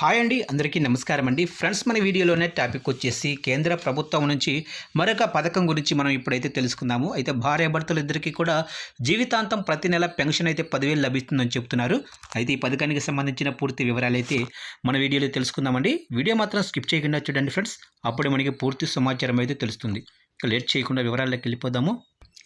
Hi అండి అందరికీ నమస్కారం అండి. ఫ్రెండ్స్ మన వీడియోలోనే టాపిక్ వచ్చేసి కేంద్ర ప్రభుత్వం నుంచి మరొక పథకం గురించి మనం ఇప్పుడైతే తెలుసుకుందాము. అయితే భార్యాభర్తలు ఇద్దరికీ కూడా జీవితాంతం ప్రతి నెల పెన్షన్ అయితే పదివేలు లభిస్తుందని చెప్తున్నారు. అయితే ఈ పథకానికి సంబంధించిన పూర్తి వివరాలు అయితే మన వీడియోలో తెలుసుకుందామండి వీడియో మాత్రం స్కిప్ చేయకుండా చూడండి ఫ్రెండ్స్. అప్పుడు మనకి పూర్తి సమాచారం అయితే తెలుస్తుంది. లేట్ చేయకుండా వివరాల్లోకి వెళ్ళిపోదాము.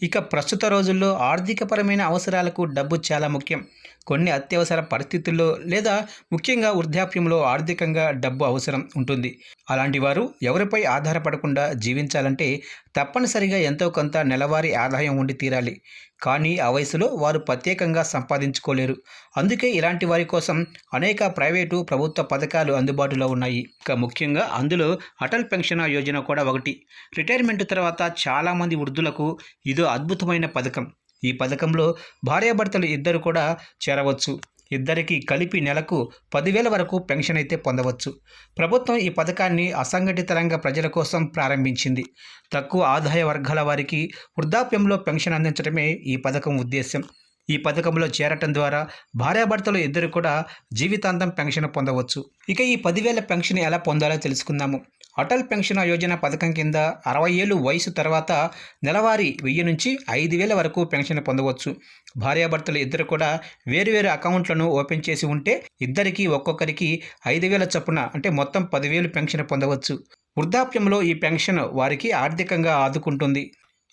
ఇక ప్రస్తుత రోజుల్లో ఆర్థికపరమైన అవసరాలకు డబ్బు చాలా ముఖ్యం. కొన్ని అత్యవసర పరిస్థితుల్లో లేదా ముఖ్యంగా వృద్ధాప్యంలో ఆర్థికంగా డబ్బు అవసరం ఉంటుంది. అలాంటి వారు ఎవరిపై ఆధారపడకుండా జీవించాలంటే తప్పనిసరిగా ఎంతో కొంత నెలవారీ ఆదాయం ఉండి తీరాలి. కానీ ఆ వయసులో వారు ప్రత్యేకంగా సంపాదించుకోలేరు. అందుకే ఇలాంటి వారి కోసం అనేక ప్రైవేటు ప్రభుత్వ పథకాలు అందుబాటులో ఉన్నాయి. ఇక ముఖ్యంగా అందులో అటల్ పెన్షన్ యోజన కూడా ఒకటి. రిటైర్మెంట్ తర్వాత చాలామంది వృద్ధులకు ఇదో అద్భుతమైన పథకం. ఈ పథకంలో భార్యాభర్తలు ఇద్దరు కూడా చేరవచ్చు. ఇద్దరికీ కలిపి నెలకు పదివేల వరకు పెన్షన్ అయితే పొందవచ్చు. ప్రభుత్వం ఈ పథకాన్ని అసంఘటిత రంగ ప్రజల కోసం ప్రారంభించింది. తక్కువ ఆదాయ వర్గాల వారికి వృద్ధాప్యంలో పెన్షన్ అందించడమే ఈ పథకం ఉద్దేశం ఈ పథకంలో చేరటం ద్వారా భార్యాభర్తలు ఇద్దరు కూడా జీవితాంతం పెన్షన్ పొందవచ్చు. ఇక ఈ పదివేల పెన్షన్ ఎలా పొందాలో తెలుసుకుందాము. అటల్ పెన్షన్ యోజన పథకం కింద అరవై ఏళ్ళు వయసు తర్వాత నెలవారీ వెయ్యి నుంచి ఐదు వేల వరకు పెన్షన్ పొందవచ్చు. భార్యాభర్తలు ఇద్దరు కూడా వేరువేరు అకౌంట్లను ఓపెన్ చేసి ఉంటే ఇద్దరికి ఒక్కొక్కరికి ఐదు వేల చొప్పున అంటే మొత్తం పదివేలు పెన్షన్ పొందవచ్చు. వృద్ధాప్యంలో ఈ పెన్షన్ వారికి ఆర్థికంగా ఆదుకుంటుంది.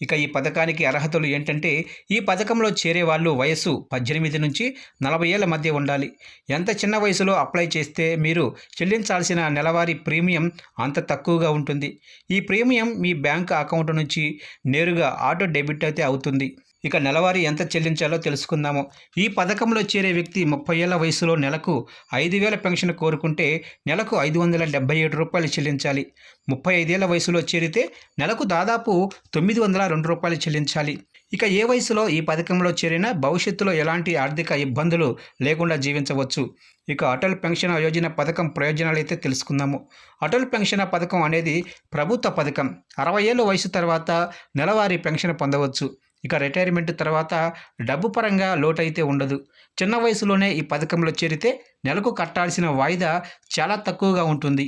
ఇక ఈ పథకానికి అర్హతలు ఏంటంటే ఈ పథకంలో చేరే వాళ్ళు వయస్సు పద్దెనిమిది నుంచి నలభై ఏళ్ళ మధ్య ఉండాలి. ఎంత చిన్న వయసులో అప్లై చేస్తే మీరు చెల్లించాల్సిన నెలవారీ ప్రీమియం అంత తక్కువగా ఉంటుంది. ఈ ప్రీమియం మీ బ్యాంక్ అకౌంట్ నుంచి నేరుగా ఆటో డెబిట్ అయితే అవుతుంది. ఇక నెలవారీ ఎంత చెల్లించాలో తెలుసుకుందాము. ఈ పథకంలో చేరే వ్యక్తి ముప్పై ఏళ్ళ వయసులో నెలకు ఐదు వేల పెన్షన్ కోరుకుంటే నెలకు ఐదు వందల డెబ్బై ఏడు రూపాయలు చెల్లించాలి. ముప్పై ఐదేళ్ళ వయసులో చేరితే నెలకు దాదాపు తొమ్మిది వందల రెండు రూపాయలు చెల్లించాలి. ఇక ఏ వయసులో ఈ పథకంలో చేరినా భవిష్యత్తులో ఎలాంటి ఆర్థిక ఇబ్బందులు లేకుండా జీవించవచ్చు. ఇక అటల్ పెన్షన్ యోజన పథకం ప్రయోజనాలు అయితే తెలుసుకుందాము. అటల్ పెన్షన్ పథకం అనేది ప్రభుత్వ పథకం. అరవై ఏళ్ళ వయసు తర్వాత నెలవారీ పెన్షన్ పొందవచ్చు. ఇక రిటైర్మెంట్ తర్వాత డబ్బు పరంగా లోటైతే ఉండదు. చిన్న వయసులోనే ఈ పథకంలో చేరితే నెలకు కట్టాల్సిన వాయిదా చాలా తక్కువగా ఉంటుంది.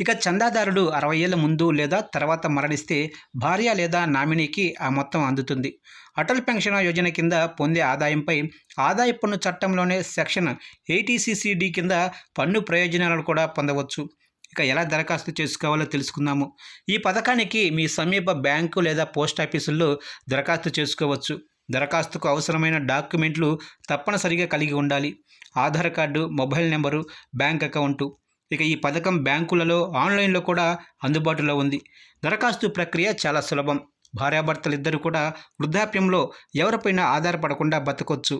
ఇక చందాదారుడు అరవై ఏళ్ళ ముందు లేదా తర్వాత మరణిస్తే భార్య లేదా నామినీకి ఆ మొత్తం అందుతుంది. అటల్ పెన్షన్ యోజన కింద పొందే ఆదాయంపై ఆదాయ పన్ను చట్టంలోనే సెక్షన్ ఎయిటీసీసీడీ కింద పన్ను ప్రయోజనాలను కూడా పొందవచ్చు. ఇక ఎలా దరఖాస్తు చేసుకోవాలో తెలుసుకుందాము. ఈ పథకానికి మీ సమీప బ్యాంకు లేదా పోస్ట్ ఆఫీసుల్లో దరఖాస్తు చేసుకోవచ్చు. దరఖాస్తుకు అవసరమైన డాక్యుమెంట్లు తప్పనిసరిగా కలిగి ఉండాలి. Aadhaar card mobile number bank account. ఇక ఈ పథకం బ్యాంకులలో ఆన్లైన్లో కూడా అందుబాటులో ఉంది. దరఖాస్తు ప్రక్రియ చాలా సులభం. భార్యాభర్తలు ఇద్దరు కూడా వృద్ధాప్యంలో ఎవరిపైనా ఆధారపడకుండా బతకొచ్చు.